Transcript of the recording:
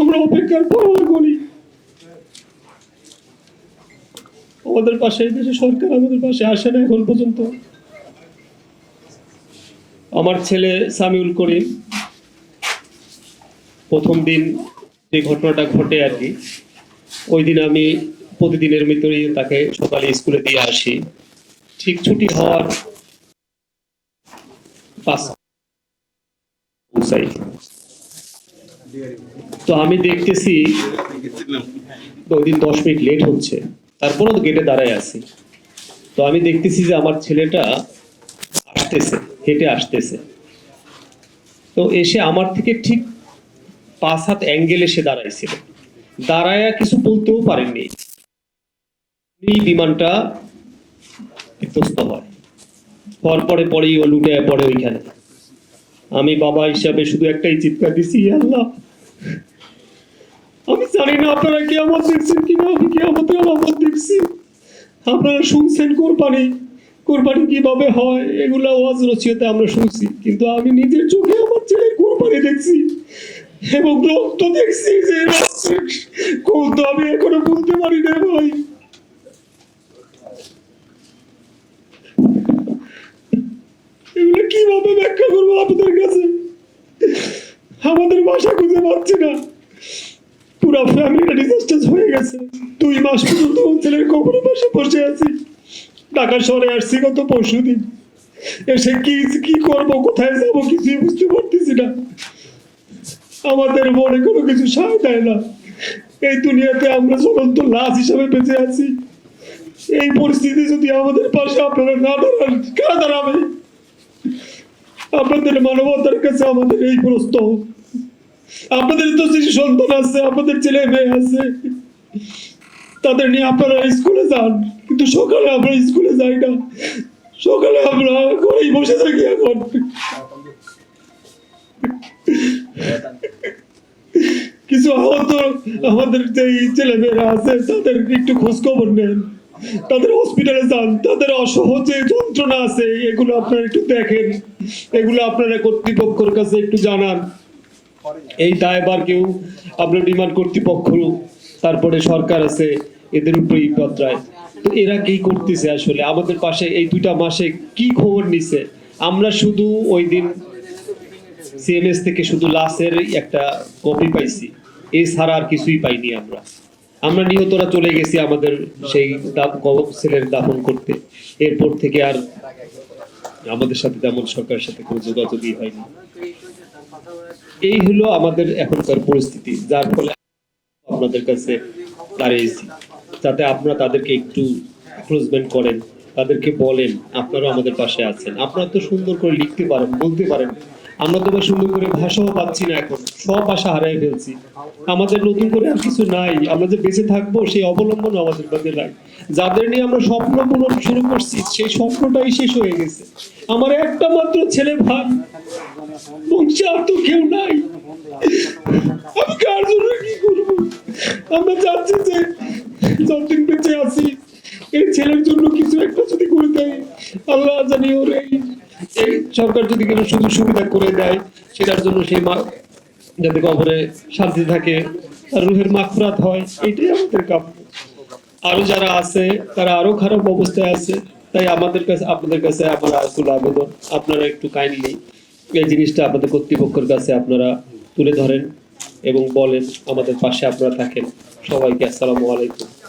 আমরা অপেক্ষার পরোয়া করি আমাদের পাশে দেশে সরকার আমাদের পাশে আসে না এখন পর্যন্ত। আমার ছেলে সামিউল করিম, প্রথম দিন যে ঘটনাটা ঘটে আর কি, ওই দিন আমি প্রতিদিনের ভিতরেই তাকে সকালে স্কুলে দিয়ে আসি। ঠিক ছুটি হওয়ার পাঁচ তো আমি দেখতেছি ওই দিন দশ মিনিট লেট হচ্ছে। তারপরেও গেটে দাঁড়ায় আছি। তো আমি দেখতেছি যে আমার ছেলেটা আসতেছে, হেঁটে আসতেছে। তো এসে আমার থেকে ঠিক পাঁচ হাত অ্যাঙ্গেল এসে দাঁড়াইছিল। দাঁড়ায়া কিছু বলতেও পারেননি। বিমানটা বিধ্বস্ত হয়। হওয়ার পরে পরেই ও লুটে পড়ে ওইখানে। আমি বাবা হিসাবে শুধু একটাই চিৎকার দিছি আল্লাহ। আমি জানি না আপনারা কি আমার দেখছেন কিনা, আমি কি আমাদের আলামত দেখছি। আপনারা শুনছেন কোরবানি। কোরবানি কীভাবে হয়, এগুলা ওয়াজ রচিয়তে আমরা শুনছি। কিন্তু আমি নিজের চোখে আমার ছেলে কোরবানি দেখছি এবং রক্ত দেখছি যে রক্তের কৌতো আমি এখনও বলতে পারি না ভাই এগুলো কীভাবে ব্যাখ্যা করব আপনাদের কাছে আমাদের ভাষা খুঁজে পাচ্ছি না। পুরো ফ্যামিলিটা হয়ে গেছে। দুই মাস পর্যন্ত ছেলের বসে আছি। ঢাকা শহরে আসছি গত পরশু দিন। এসে কি কি করব, কোথায় যাব কিছুই বুঝতে পারতেছি না। আমাদের মনে কোনো কিছু সায় দেয় না। এই দুনিয়াতে আমরা চলন্ত লাশ হিসাবে বেঁচে আছি। এই পরিস্থিতি যদি আমাদের পাশে আপনারা না দাঁড়ান, কারা দাঁড়াবে? আপনাদের মানবতার কাছে আমাদের এই প্রশ্ন। আপনাদের তো শিশু সন্তান আছে, আপনাদের ছেলে মেয়ে আছে। তাদের নিয়ে আপনারা স্কুলে যান, কিন্তু সকালে আমরা স্কুলে যাই না। সকালে আমরা ঘরেই বসে থাকি এখন। কিছু আহত আমাদের যে ছেলে মেয়েরা আছে, তাদের একটু খোঁজ খবর নেন। তাদের হসপিটালে যান, তাদের অসহজ যন্ত্রণা আছে, এগুলো আপনারা একটু দেখেন। এগুলো আপনারা কর্তৃপক্ষের কাছে একটু জানান। এই দায়বার কেউ আপনার বিমান কর্তৃপক্ষ তারপরে সরকার আছে, এদের উপরেই পত্রায় তো এরা কি করতেছে আসলে? আমাদের পাশে এই দুইটা মাসে কি খবর নিছে? আমরা শুধু ওই দিন সিএমএস থেকে শুধু লাশের একটা কপি পাইছি। এছাড়া আর কিছুই পাইনি আমরা। আমরা নিহতরা চলে গেছি আমাদের সেই ছেলের দাফন করতে। এরপর থেকে আর আমাদের সাথে তেমন সরকারের সাথে কোনো যোগাযোগই হয়নি। এই হলো আমাদের এখনকার পরিস্থিতি, যার ফলে আপনাদের কাছে দাঁড়িয়েছি। যাতে আপনারা তাদেরকে একটু ক্লোজমেন্ট করেন, তাদেরকে বলেন, আপনারাও আমাদের পাশে আছেন। আপনারা তো সুন্দর করে লিখতে পারেন, বলতে পারেন। আমরা তো বা সুন্দর করে ভাষাও পাচ্ছি না এখন, সব ভাষা হারাই ফেলছি। আমাদের নতুন করে আর কিছু নাই, আমরা যে বেঁচে থাকব সেই অবলম্বন আমাদের কাছে নাই। যাদের নিয়ে আমরা স্বপ্ন পূরণ শুরু করছি, সেই স্বপ্নটাই শেষ হয়ে গেছে। আমার একটা মাত্র ছেলে ভাই বংশে আর তো কেউ নাই। আমি কার জন্য কি করব? আমরা চাচ্ছি যে যতদিন বেঁচে আছি, এই ছেলের জন্য কিছু একটা যদি করে দেয়, আল্লাহ জানি ওর সরকার যদি কোনো সুযোগ সুবিধা করে দেয়, সেটার জন্য সেই মা যাতে কবরে শান্তি থাকে আর রুহের মাকফরাত হয়, এটাই আমাদের কাম্য। আরও যারা আছে, তারা আরও খারাপ অবস্থায় আছে, তাই আমাদের কাছে, আপনাদের কাছে আমার আকুল আবেদন। আপনারা একটু কাইন্ডলি এই জিনিসটা আপনাদের কর্তৃপক্ষের কাছে আপনারা তুলে ধরেন এবং বলেন, আমাদের পাশে আপনারা থাকেন। সবাইকে আসসালামু আলাইকুম।